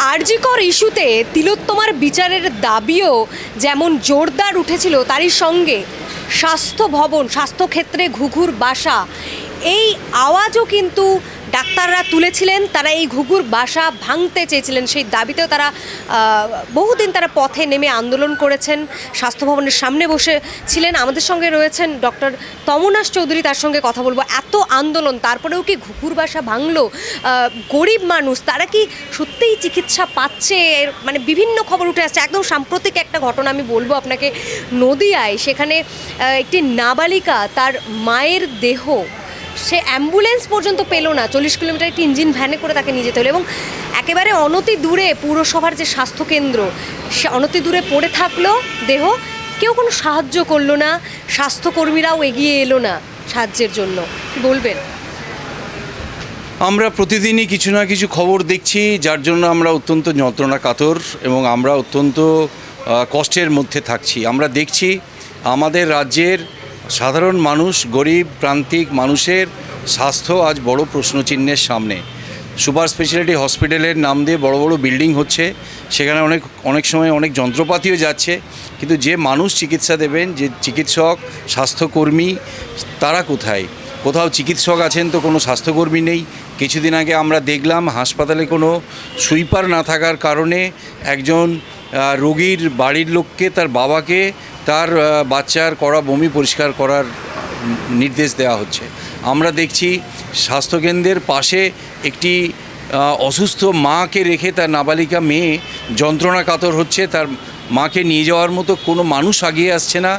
আরজিকর ইস্যুতে তিলোত্তমার বিচারের দাবিও যেমন জোরদার উঠেছিল, তারই সঙ্গে স্বাস্থ্য ভবন, স্বাস্থ্যক্ষেত্রে ঘুঘুর বাসা, এই আওয়াজও কিন্তু ডাক্তাররা তুলেছিলেন, তারা এই ঘুঘুর বাসা ভাঙতে চেয়েছিলেন। সেই দাবিতেও তারা বহুদিন তারা পথে নেমে আন্দোলন করেছেন। স্বাস্থ্য ভবনের সামনে বসে ছিলেন। আমাদের সঙ্গে রয়েছেন ডক্টর তমনাশ চৌধুরী, তার সঙ্গে কথা বলব। এত আন্দোলন, তারপরেও কি ঘুঘুর বাসা ভাঙলো? গরিব মানুষ, তারা কি সত্যিই চিকিৎসা পাচ্ছে? মানে বিভিন্ন খবর উঠে আসছে। একদম সাম্প্রতিক একটা ঘটনা আমি বলব আপনাকে। নদিয়ায় সেখানে একটি নাবালিকা তার মায়ের দেহ সে অ্যাম্বুলেন্স পর্যন্ত পেল না। চল্লিশ কিলোমিটার একটি ইঞ্জিন ভ্যানে করে তাকে নিয়ে যেতে হলো এবং একেবারে অনতি দূরে পুরসভার যে স্বাস্থ্যকেন্দ্র, সে অনতি দূরে পড়ে থাকল দেহ। কেউ কোনো সাহায্য করল না, স্বাস্থ্যকর্মীরাও এগিয়ে এলো না সাহায্যের জন্য। কি বলবেন? আমরা প্রতিদিনই কিছু না কিছু খবর দেখছি, যার জন্য আমরা অত্যন্ত যন্ত্রণা কাতর এবং আমরা অত্যন্ত কষ্টের মধ্যে থাকছি। আমরা দেখছি আমাদের রাজ্যের সাধারণ মানুষ, গরিব, প্রান্তিক মানুষের স্বাস্থ্য আজ বড় প্রশ্নচিহ্নের সামনে। সুপার স্পেশালিটি হসপিটালের নাম দিয়ে বড় বড় বিল্ডিং হচ্ছে, সেখানে অনেক অনেক সময় অনেক যন্ত্রপাতিও যাচ্ছে, কিন্তু যে মানুষ চিকিৎসা দেবেন, যে চিকিৎসক, স্বাস্থ্যকর্মী, তারা কোথায়? কোথাও চিকিৎসক আছেন তো কোনো স্বাস্থ্যকর্মী নেই। কিছুদিন আগে আমরা দেখলাম হাসপাতালে কোনো সুইপার না থাকার কারণে একজন রোগীর বাড়ির লোককে তার বাবাকে তার বাচ্চার করা বমি পরিষ্কার করার নির্দেশ দেওয়া হচ্ছে। আমরা দেখছি স্বাস্থ্যকেন্দ্রের পাশে একটি অসুস্থ মাকে রেখে তার নাবালিকা মেয়ে যন্ত্রণা কাতর হচ্ছে। তার মাকে নিয়ে যাওয়ার মতো কোনো মানুষ আগিয়ে আসছে না।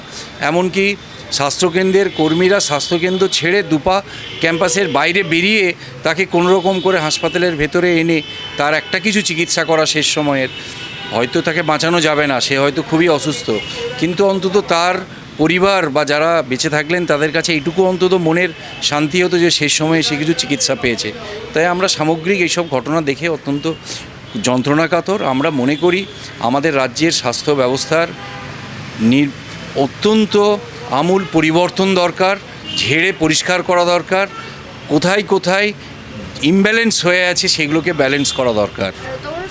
এমনকি স্বাস্থ্যকেন্দ্রের কর্মীরা স্বাস্থ্যকেন্দ্র ছেড়ে দুপা ক্যাম্পাসের বাইরে বেরিয়ে তাকে কোনোরকম করে হাসপাতালের ভেতরে এনে তার একটা কিছু চিকিৎসা করা শেষ সময়ের হয়তো তাকে বাঁচানো যাবে না, সে হয়তো খুবই অসুস্থ। কিন্তু অন্তত তার পরিবার বা যারা বেঁচে থাকলেন, তাদের কাছে এইটুকু অন্তত মনের শান্তি হতো যে শেষ সময়ে সে কিছু চিকিৎসা পেয়েছে। তাই আমরা সামগ্রিক এইসব ঘটনা দেখে অত্যন্ত যন্ত্রণাকাতর। আমরা মনে করি আমাদের রাজ্যের স্বাস্থ্য ব্যবস্থার অত্যন্ত আমূল পরিবর্তন দরকার, ঝেড়ে পরিষ্কার করা দরকার, কোথায় কোথায় ইমব্যালেন্স হয়ে আছে সেগুলোকে ব্যালেন্স করা দরকার।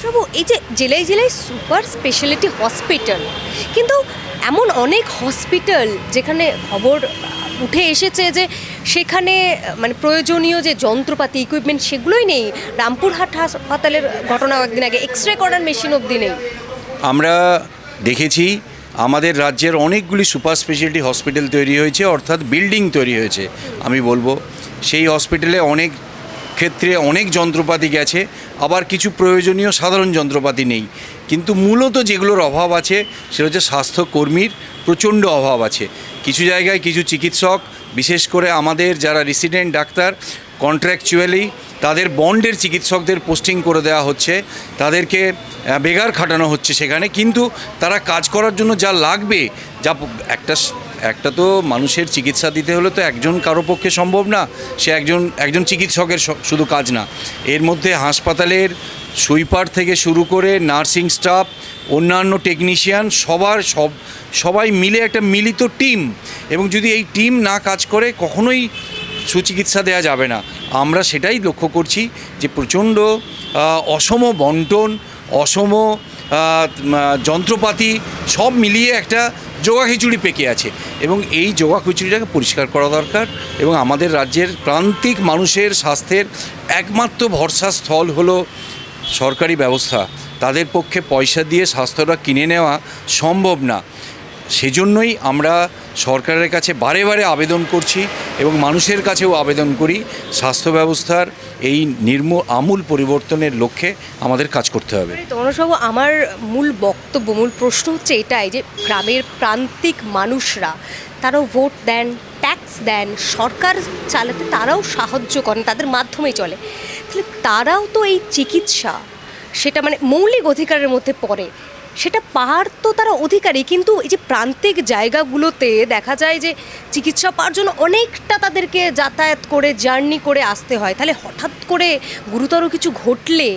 বাবু এই যে জেলায় জেলায় সুপার স্পেশালিটি হসপিটাল, কিন্তু এমন অনেক হসপিটাল যেখানে খবর উঠে এসেছে যে সেখানে মানে প্রয়োজনীয় যে যন্ত্রপাতি ইকুইপমেন্ট সেগুলোই নেই। রামপুরহাট হাসপাতালের ঘটনা একদিন আগে এক্স রে করার মেশিন অবধি নেই। আমরা দেখেছি, আমাদের রাজ্যের অনেকগুলি সুপার স্পেশালিটি হসপিটাল তৈরি হয়েছে, অর্থাৎ বিল্ডিং তৈরি হয়েছে। আমি বলব, সেই হসপিটালে অনেক ক্ষেত্রে অনেক যন্ত্রপাতি গেছে, আবার কিছু প্রয়োজনীয় সাধারণ যন্ত্রপাতি নেই। কিন্তু মূলত যেগুলোর অভাব আছে, সেটা হচ্ছে স্বাস্থ্যকর্মীর প্রচণ্ড অভাব আছে। কিছু জায়গায় কিছু চিকিৎসক, বিশেষ করে আমাদের যারা রেসিডেন্ট ডাক্তার কন্ট্রাকচুয়ালি তাদের বন্ডের চিকিৎসকদের পোস্টিং করে দেওয়া হচ্ছে, তাদেরকে বেগার খাটানো হচ্ছে সেখানে, কিন্তু তারা কাজ করার জন্য যা লাগবে, যা একটা একটা তো মানুষের চিকিৎসা দিতে হলে তো একজন কারও পক্ষে সম্ভব না, সে একজন একজন চিকিৎসকের শুধু কাজ না। এর মধ্যে হাসপাতালের সুইপার থেকে শুরু করে নার্সিং স্টাফ, অন্যান্য টেকনিশিয়ান, সবার সব, সবাই মিলে একটা মিলিত টিম, এবং যদি এই টিম না কাজ করে, কখনোই সুচিকিৎসা দেওয়া যাবে না। আমরা সেটাই লক্ষ্য করছি যে প্রচণ্ড অসম বন্টন, অসম যন্ত্রপাতি সব মিলিয়ে একটা যোগা খিচুড়ি পেকে আছে। এবং এই যোগা খিচুড়িটাকে পরিষ্কার করা দরকার এবং আমাদের রাজ্যের প্রান্তিক মানুষের স্বাস্থ্যের একমাত্র ভরসা স্থল হলো সরকারি ব্যবস্থা। তাদের পক্ষে পয়সা দিয়ে স্বাস্থ্যটা কিনে নেওয়া সম্ভব না। সেজন্যই আমরা সরকারের কাছে বারে বারে আবেদন করছি এবং মানুষের কাছেও আবেদন করি, স্বাস্থ্য ব্যবস্থার এই নির্ম, আমূল পরিবর্তনের লক্ষ্যে আমাদের কাজ করতে হবে। তমনবাবু আমার মূল বক্তব্য, মূল প্রশ্ন হচ্ছে এটাই যে গ্রামের প্রান্তিক মানুষরা, তারাও ভোট দেন ট্যাক্স দেন, সরকার চালাতে তারাও সাহায্য করেন, তাদের মাধ্যমেই চলে। তাহলে তারাও তো এই চিকিৎসা, সেটা মানে মৌলিক অধিকারের মধ্যে পড়ে। সেটা পাওয়ার তো তারা অধিকারী, কিন্তু এই যে প্রান্তিক জায়গাগুলোতে দেখা যায় যে চিকিৎসা পাওয়ার জন্য অনেকটা তাদেরকে যাতায়াত করে, জার্নি করে আসতে হয়। তাহলে হঠাৎ করে গুরুতর কিছু ঘটলে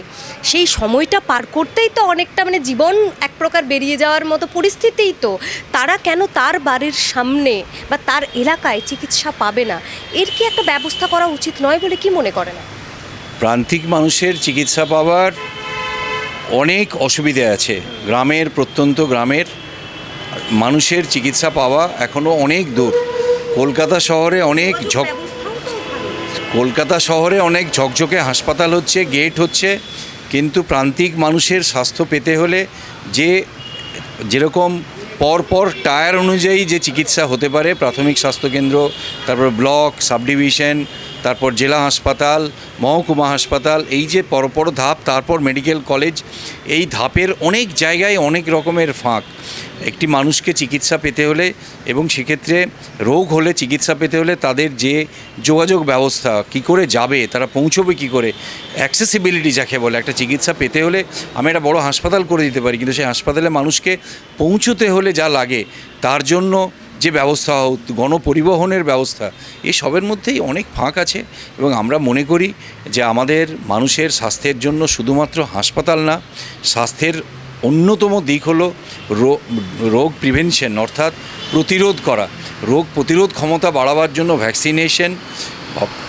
সেই সময়টা পার করতেই তো অনেকটা মানে জীবন এক প্রকার বেরিয়ে যাওয়ার মতো পরিস্থিতিই তো। তারা কেন তার বাড়ির সামনে বা তার এলাকায় চিকিৎসা পাবে না? এর কি একটা ব্যবস্থা করা উচিত নয় বলে কি মনে করেন? প্রান্তিক মানুষের চিকিৎসা পাওয়ার অনেক অসুবিধে আছে। গ্রামের, প্রত্যন্ত গ্রামের মানুষের চিকিৎসা পাওয়া এখনও অনেক দূর। কলকাতা শহরে অনেক ঝক কলকাতা শহরে অনেক ঝকঝকে হাসপাতাল হচ্ছে, গেট হচ্ছে, কিন্তু প্রান্তিক মানুষের স্বাস্থ্য পেতে হলে যে যেরকম পরপর টায়ার অনুযায়ী যে চিকিৎসা হতে পারে, প্রাথমিক স্বাস্থ্যকেন্দ্র, তারপর ব্লক সাব ডিভিশন তারপর জেলা হাসপাতাল, মহকুমা হাসপাতাল, এই যে পরপর ধাপ, তারপর মেডিকেল কলেজ, এই ধাপের অনেক জায়গায় অনেক রকমের ফাঁক। একটি মানুষকে চিকিৎসা পেতে হলে এবং সেক্ষেত্রে রোগ হলে চিকিৎসা পেতে হলে তাদের যে যোগাযোগ ব্যবস্থা, কি করে যাবে, তারা পৌঁছবে কি করে অ্যাক্সেসিবিলিটি যাকে বলে, একটা চিকিৎসা পেতে হলে আমি একটা বড় হাসপাতাল করে দিতে পারি। কিন্তু সেই হাসপাতালে মানুষকে পৌঁছতে হলে যা লাগে, তার জন্য যে ব্যবস্থা, গণপরিবহনের ব্যবস্থা, এই সবের মধ্যেই অনেক ফাঁক আছে এবং আমরা মনে করি যে আমাদের মানুষের স্বাস্থ্যের জন্য শুধুমাত্র হাসপাতাল না, স্বাস্থ্যের অন্যতম দিক হলো রোগ প্রিভেনশন অর্থাৎ প্রতিরোধ করা। রোগ প্রতিরোধ ক্ষমতা বাড়াবার জন্য ভ্যাকসিনেশন,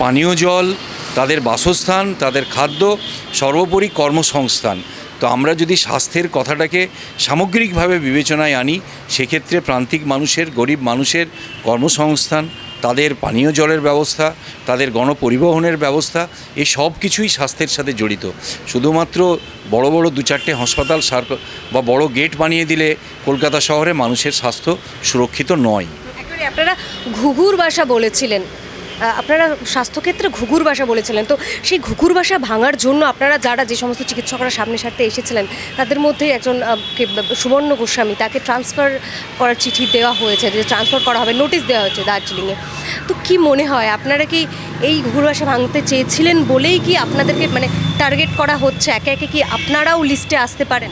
পানীয় জল, তাদের বাসস্থান, তাদের খাদ্য, সর্বোপরি কর্মসংস্থান। তো আমরা যদি স্বাস্থ্যের কথাটাকে সামগ্রিকভাবে বিবেচনায় আনি, সেক্ষেত্রে প্রান্তিক মানুষের, গরিব মানুষের কর্মসংস্থান, তাদের পানীয় জলের ব্যবস্থা, তাদের গণপরিবহনের ব্যবস্থা এই সব কিছুই স্বাস্থ্যের সাথে জড়িত। শুধুমাত্র বড় বড় দু চারটে হাসপাতাল সার বা বড় গেট বানিয়ে দিলে কলকাতা শহরে মানুষের স্বাস্থ্য সুরক্ষিত নয়। আপনারা ঘুঘুর বাসা বলেছিলেন। আপনারা স্বাস্থ্যক্ষেত্রে ঘুঘুর বাসা বলেছিলেন। তো সেই ঘুঘুর বাসা ভাঙার জন্য আপনারা যারা যে সমস্ত চিকিৎসকরা সামনে সারতে এসেছিলেন, তাদের মধ্যে একজন সুবর্ণ গোস্বামী, তাকে ট্রান্সফার করার চিঠি দেওয়া হয়েছে, যে ট্রান্সফার করা হবে নোটিশ দেওয়া হয়েছে দার্জিলিংয়ে। তো কি মনে হয়, আপনারা কি এই ঘুঘুর বাসা ভাঙতে চেয়েছিলেন বলেই কি আপনাদেরকে মানে টার্গেট করা হচ্ছে? একে একে কি আপনারাও লিস্টে আসতে পারেন?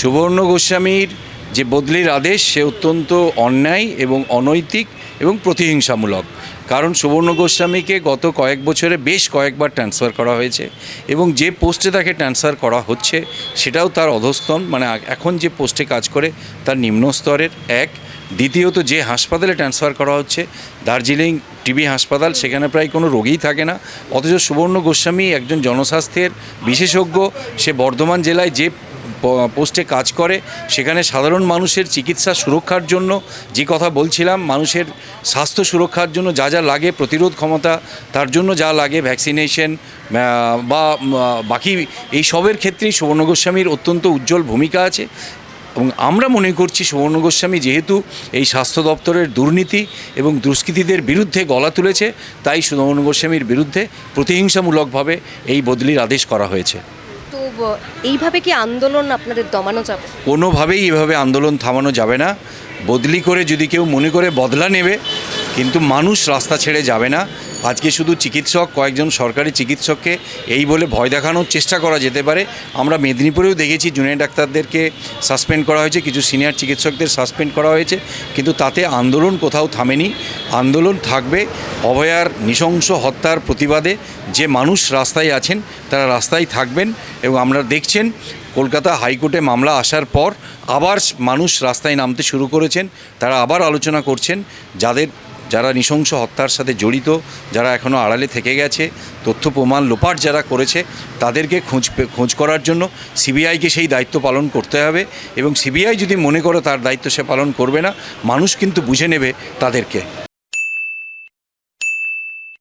সুবর্ণ গোস্বামীর যে বদলির আদেশ, সে অত্যন্ত অন্যায় এবং অনৈতিক এবং প্রতিহিংসামূলক। কারণ সুবর্ণ গোস্বামীকে গত কয়েক বছরে বেশ কয়েকবার ট্রান্সফার করা হয়েছে এবং যে পোস্টে তাকে ট্রান্সফার করা হচ্ছে, সেটাও তার অধস্তন। মানে এখন যে পোস্টে কাজ করে, তার নিম্ন স্তরের এক। দ্বিতীয়ত, যে হাসপাতালে ট্রান্সফার করা হচ্ছে, দার্জিলিং টিবি হাসপাতাল, সেখানে প্রায় কোনো রোগীই থাকে না। অথচ সুবর্ণ গোস্বামী একজন জনস্বাস্থ্যের বিশেষজ্ঞ, সে বর্ধমান জেলায় যে পোস্টে কাজ করে, সেখানে সাধারণ মানুষের চিকিৎসা সুরক্ষার জন্য যে কথা বলছিলাম, মানুষের স্বাস্থ্য সুরক্ষার জন্য যা যা লাগে, প্রতিরোধ ক্ষমতা তার জন্য যা লাগে ভ্যাকসিনেশন বা বাকি এই সবের ক্ষেত্রেই সুবর্ণ গোস্বামীর অত্যন্ত উজ্জ্বল ভূমিকা আছে। এবং আমরা মনে করছি সুবর্ণ গোস্বামী যেহেতু এই স্বাস্থ্য দপ্তরের দুর্নীতি এবং দুষ্কৃতীদের বিরুদ্ধে গলা তুলেছে, তাই সুবর্ণ গোস্বামীর বিরুদ্ধে প্রতিহিংসামূলকভাবে এই বদলির আদেশ করা হয়েছে। এইভাবে কি আন্দোলন আপনাদের দমানো যাবে? কোনোভাবেই এভাবে আন্দোলন থামানো যাবে না। বদলি করে যদি কেউ মনে করে বদলা নেবে, কিন্তু মানুষ রাস্তা ছেড়ে যাবে না। আজকে শুধু চিকিৎসক, কয়েকজন সরকারি চিকিৎসককে এই বলে ভয় দেখানোর চেষ্টা করা যেতে পারে। আমরা মেদিনীপুরেও দেখেছি জুনিয়র ডাক্তারদেরকে সাসপেন্ড করা হয়েছে, কিছু সিনিয়র চিকিৎসকদের সাসপেন্ড করা হয়েছে, কিন্তু তাতে আন্দোলন কোথাও থামেনি। আন্দোলন থাকবে। অভয়ার নৃশংস হত্যার প্রতিবাদে যে মানুষ রাস্তায় আছেন, তারা রাস্তায় থাকবেন এবং আমরা দেখছেন কলকাতা হাইকোর্টে মামলা আসার পর আবার মানুষ রাস্তায় নামতে শুরু করেছেন। তারা আবার আলোচনা করছেন যাদের, যারা নৃশংস হত্যার সাথে জড়িত, যারা এখনও আড়ালে থেকে গেছে, তথ্য প্রমাণ লোপাট যারা করেছে, তাদেরকে খোঁজ খোঁজ করার জন্য সিবিআইকে সেই দায়িত্ব পালন করতে হবে এবং সিবিআই যদি মনে করে তার দায়িত্ব সে পালন করবে না, মানুষ কিন্তু বুঝে নেবে তাদেরকে।